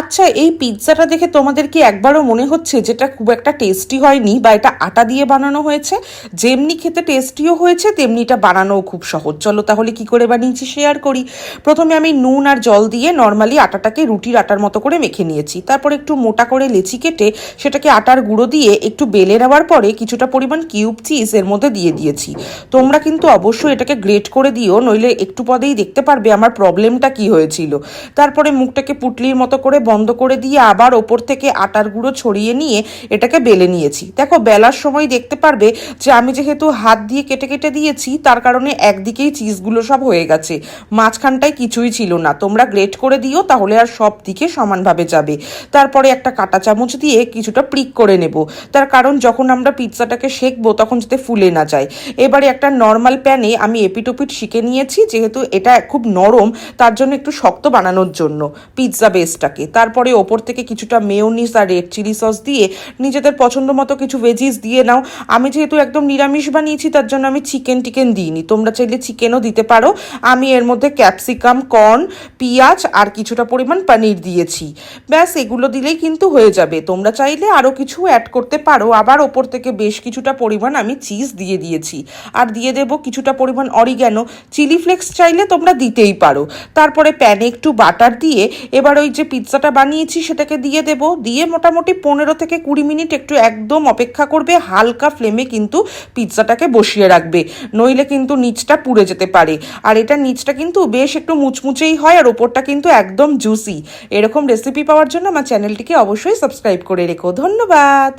আচ্ছা এই পিৎজাটা দেখে তোমাদের কি একবারও মনে হচ্ছে যেটা খুব একটা টেস্টি হয়নি বা এটা আটা দিয়ে বানানো হয়েছে? যেমনি খেতে টেস্টিও হয়েছে তেমনি এটা বানানোও খুব সহজ। চলো তাহলে কি করে বানিয়েছি শেয়ার করি। প্রথমে আমি নুন আর জল দিয়ে নর্মালি আটাটাকে রুটির আটার মতো করে মেখে নিয়েছি। তারপর একটু মোটা করে লেচি কেটে সেটাকে আটার গুঁড়ো দিয়ে একটু বেলে নেওয়ার পরে কিছুটা পরিমাণ কিউব চিজ এর মধ্যে দিয়ে দিয়েছি। তোমরা কিন্তু অবশ্যই এটাকে গ্রেট করে দিও, নইলে একটু পদেই দেখতে পারবে আমার প্রবলেমটা কি হয়েছিল। তারপরে মুখটাকে পুটলির মতো করে বন্ধ করে দিয়ে আবার ওপর থেকে আটার গুঁড়ো ছড়িয়ে নিয়ে এটাকে বেলে নিয়েছি। দেখো, বেলার সময় দেখতে পারবে যে আমি যেহেতু হাত দিয়ে কেটে কেটে দিয়েছি, তার কারণে একদিকেই চিজগুলো সব হয়ে গেছে। মাঝখানটায় কিছুই ছিল না। তোমরা গ্রেট করে দিও, তাহলে আর সব দিকে সমানভাবে যাবে। তারপরে একটা কাঁটা চামচ দিয়ে কিছুটা প্রিক করে নেব। তার কারণ যখন আমরা পিৎজাটাকে সেঁকবো তখন যাতে ফুলে না যায়। এবারে একটা নর্মাল প্যানে আমি এপিটোপিট শিখে নিয়েছি, যেহেতু এটা খুব নরম, তার জন্য একটু শক্ত বানানোর জন্য, পিৎজা বেসটাকে। তারপরে ওপর থেকে কিছুটা মেয়োনিস আর রেড চিলি সস দিয়ে নিজেদের পছন্দ মতো কিছু ভেজিস দিয়ে নাও। আমি যেহেতু একদম নিরামিষ বানিয়েছি, তার জন্য আমি চিকেন টিকেন দিইনি। তোমরা চাইলে চিকেনও দিতে পারো। আমি এর মধ্যে ক্যাপসিকাম কর্ন পেঁয়াজ আর কিছুটা পরিমাণ পনির দিয়েছি। ব্যাস, এগুলো দিলেই কিন্তু হয়ে যাবে। তোমরা চাইলে আরও কিছু অ্যাড করতে পারো। আবার ওপর থেকে বেশ কিছুটা পরিমাণ আমি চিজ দিয়ে দিয়েছি। আর দিয়ে দেবো কিছুটা পরিমাণ অরিগ্যানো চিলি ফ্লেক্স চাইলে তোমরা দিতেই পারো। তারপরে প্যানে একটু বাটার দিয়ে এবার ওই যে পিৎজাটা বানিয়েছি সেটাকে দিয়ে দেব। দিয়ে মোটামুটি পনেরো থেকে কুড়ি মিনিট একটু একদম অপেক্ষা করবে। হালকা ফ্লেমে কিন্তু পিৎজাটাকে বসিয়ে রাখবে। নইলে কিন্তু নিচটা পুড়ে যেতে পারে। আর এটা নিচটা কিন্তু বেশ একটু মুচমুচেই হয় আর ওপরটা কিন্তু একদম জুসি। এরকম রেসিপি পাওয়ার জন্য আমার চ্যানেলটিকে অবশ্যই সাবস্ক্রাইব করে রেখো। ধন্যবাদ!